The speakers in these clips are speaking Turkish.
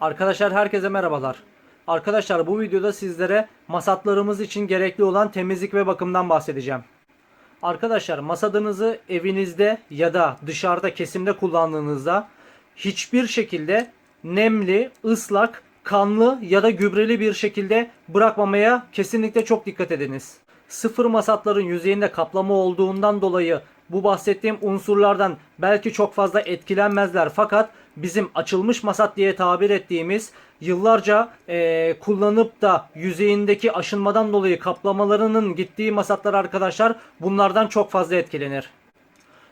Arkadaşlar herkese merhabalar. Arkadaşlar bu videoda sizlere masatlarımız için gerekli olan temizlik ve bakımdan bahsedeceğim. Arkadaşlar masadınızı evinizde ya da dışarıda kesimde kullandığınızda hiçbir şekilde nemli, ıslak, kanlı ya da gübreli bir şekilde bırakmamaya kesinlikle çok dikkat ediniz. Sıfır masatların yüzeyinde kaplama olduğundan dolayı bu bahsettiğim unsurlardan belki çok fazla etkilenmezler fakat bizim açılmış masat diye tabir ettiğimiz yıllarca eee, kullanıp da yüzeyindeki aşınmadan dolayı kaplamalarının gittiği masatlar arkadaşlar bunlardan çok fazla etkilenir.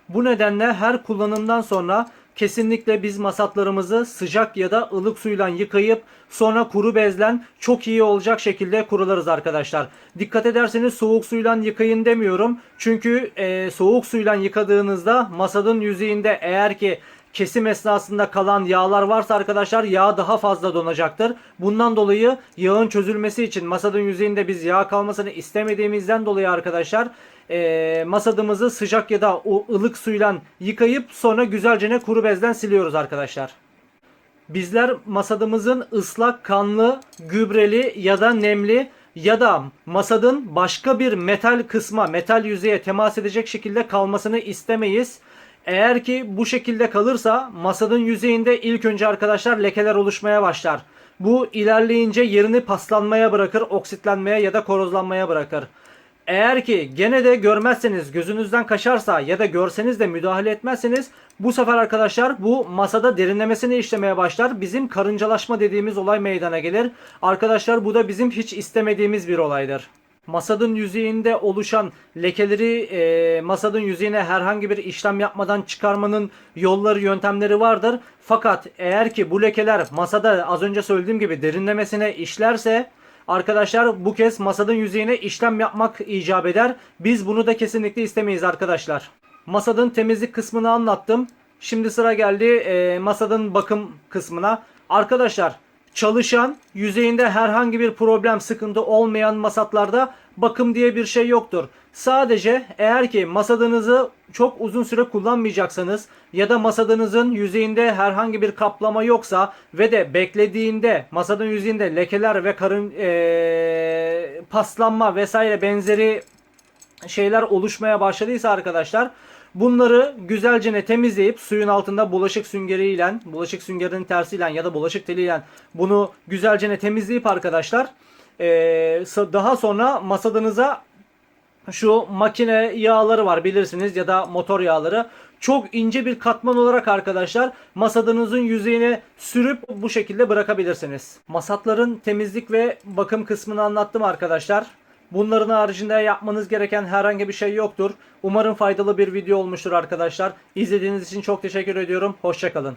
Bu nedenle her kullanımdan sonra kesinlikle biz masatlarımızı sıcak ya da ılık suyla yıkayıp sonra kuru bezlen çok iyi olacak şekilde kurularız arkadaşlar. Dikkat ederseniz soğuk suyla yıkayın demiyorum. Çünkü e, soğuk suyla yıkadığınızda masadın yüzeyinde eğer ki kesim esnasında kalan yağlar varsa arkadaşlar yağ daha fazla donacaktır. Bundan dolayı yağın çözülmesi için masadın yüzeyinde biz yağ kalmasını istemediğimizden dolayı arkadaşlar e, masadımızı sıcak ya da o ılık suyla yıkayıp sonra güzelce kuru bezden siliyoruz arkadaşlar. Bizler masadımızın ıslak, kanlı, gübreli ya da nemli ya da masadın başka bir metal kısma, metal yüzeye temas edecek şekilde kalmasını istemeyiz. Eğer ki bu şekilde kalırsa masadın yüzeyinde ilk önce arkadaşlar lekeler oluşmaya başlar. Bu ilerleyince yerini paslanmaya bırakır, oksitlenmeye ya da korozlanmaya bırakır. Eğer ki gene de görmezseniz gözünüzden kaçarsa ya da görseniz de müdahale etmezseniz bu sefer arkadaşlar bu masada derinlemesine işlemeye başlar. Bizim karıncalaşma dediğimiz olay meydana gelir. Arkadaşlar bu da bizim hiç istemediğimiz bir olaydır. Masadın yüzeyinde oluşan lekeleri e, masadın yüzeyine herhangi bir işlem yapmadan çıkarmanın yolları yöntemleri vardır. Fakat eğer ki bu lekeler masada az önce söylediğim gibi derinlemesine işlerse Arkadaşlar bu kez masanın yüzeyine işlem yapmak icap eder. Biz bunu da kesinlikle istemeyiz arkadaşlar. Masadın temizlik kısmını anlattım. Şimdi sıra geldi e, masadın bakım kısmına. Arkadaşlar çalışan yüzeyinde herhangi bir problem sıkıntı olmayan masatlarda bakım diye bir şey yoktur. Sadece eğer ki masadınızı çok uzun süre kullanmayacaksanız ya da masadınızın yüzeyinde herhangi bir kaplama yoksa ve de beklediğinde masanın yüzeyinde lekeler ve karın eee, paslanma vesaire benzeri şeyler oluşmaya başladıysa arkadaşlar bunları güzelce temizleyip suyun altında bulaşık süngeriyle bulaşık süngerinin tersiyle ya da bulaşık teliyle bunu güzelce temizleyip arkadaşlar daha sonra masadınıza şu makine yağları var bilirsiniz ya da motor yağları. Çok ince bir katman olarak arkadaşlar masadınızın yüzeyine sürüp bu şekilde bırakabilirsiniz. Masatların temizlik ve bakım kısmını anlattım arkadaşlar. Bunların haricinde yapmanız gereken herhangi bir şey yoktur. Umarım faydalı bir video olmuştur arkadaşlar. İzlediğiniz için çok teşekkür ediyorum. Hoşçakalın.